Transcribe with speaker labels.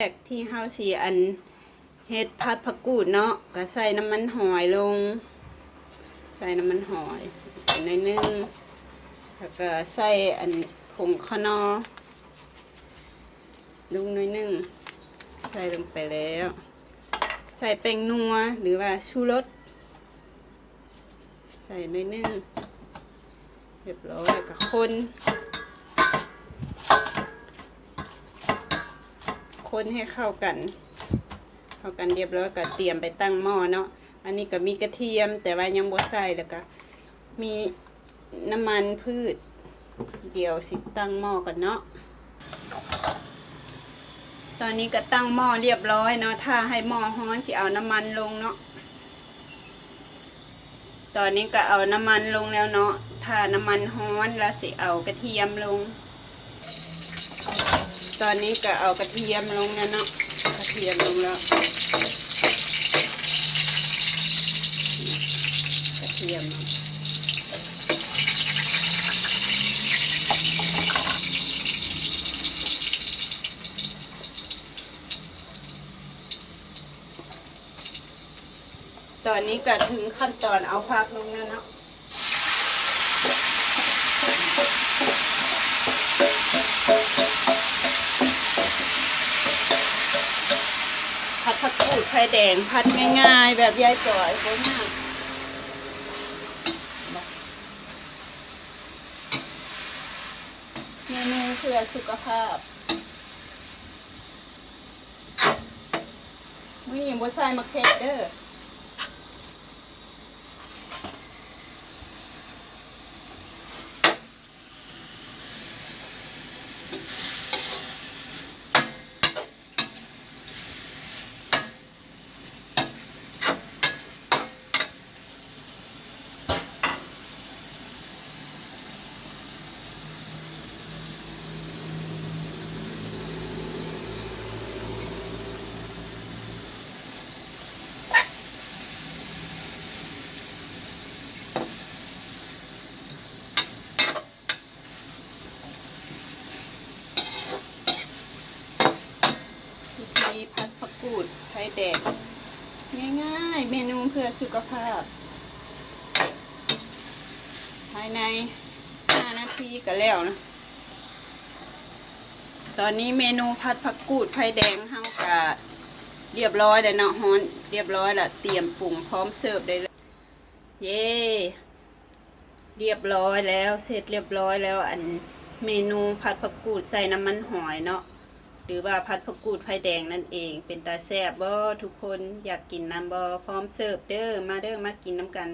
Speaker 1: แรกที่เฮาสีอันเฮ็ดผัดผักกูดเนาะก็ใส่น้ำมันหอยลง ใส่น้ำมันหอยไปหน่อยนึงแล้วก็ใส่อันผงขนอลุงน่อยนึงใส่ลงไปแล้ว ใส่แป้งนัวหรือว่าชูรสใส่น่อยนึงเรียบร้อยกับคน คนให้เข้ากัน เข้ากันเรียบร้อยก็เตรียมไปตั้งหม้อเนาะ อันนี้ก็มีกระเทียมแต่ว่ายังบ่ใส่แล้วก็มีน้ำมันพืช เดี๋ยวสิตั้งหม้อกันเนาะ ตอนนี้ก็ตั้งหม้อเรียบร้อยเนาะ ถ้าให้หม้อร้อนสิเอาน้ำมันลงเนาะ ตอนนี้ก็เอาน้ำมันลงแล้วเนาะ ถ้าน้ำมันร้อนแล้วสิเอากระเทียมลง ตอนนี้ก็เอากระเทียมลงแล้วเนาะกระเทียมลงแล้วกระเทียมนะตอนนี้ก็ถึงขั้นตอนเอาผักลงแล้วเนาะ ไข่แดงผัดง่าย ๆ แบบยายจ่อยโบมากเมนูเพื่อสุขภาพมื่อนี้บ่ใส่มะเขือเด้อ วิธีผัดผักกูดไข่แดงง่ายๆ เมนูเพื่อสุขภาพ ภายใน 5 นาทีก็แล้วนะ ตอนนี้เมนูผัดผักกูดไข่แดงเฮากะเรียบร้อยแล้วเนาะฮอนเรียบร้อยล้วเตรียมปรุงพร้อมเสิร์ฟได้เลยเย้เรียบร้อยแล้ว เสร็จเรียบร้อยแล้วอันเมนูผัดผักกูดใส่น้ำมันหอยเนาะ หรือว่าผัดผักกูดไผ่แดงนั่นเอง เป็นตาแซ่บบ่ทุกคนอยากกินน้ำบ่พร้อมเสิร์ฟเด้อมาเด้อมากินน้ำกัน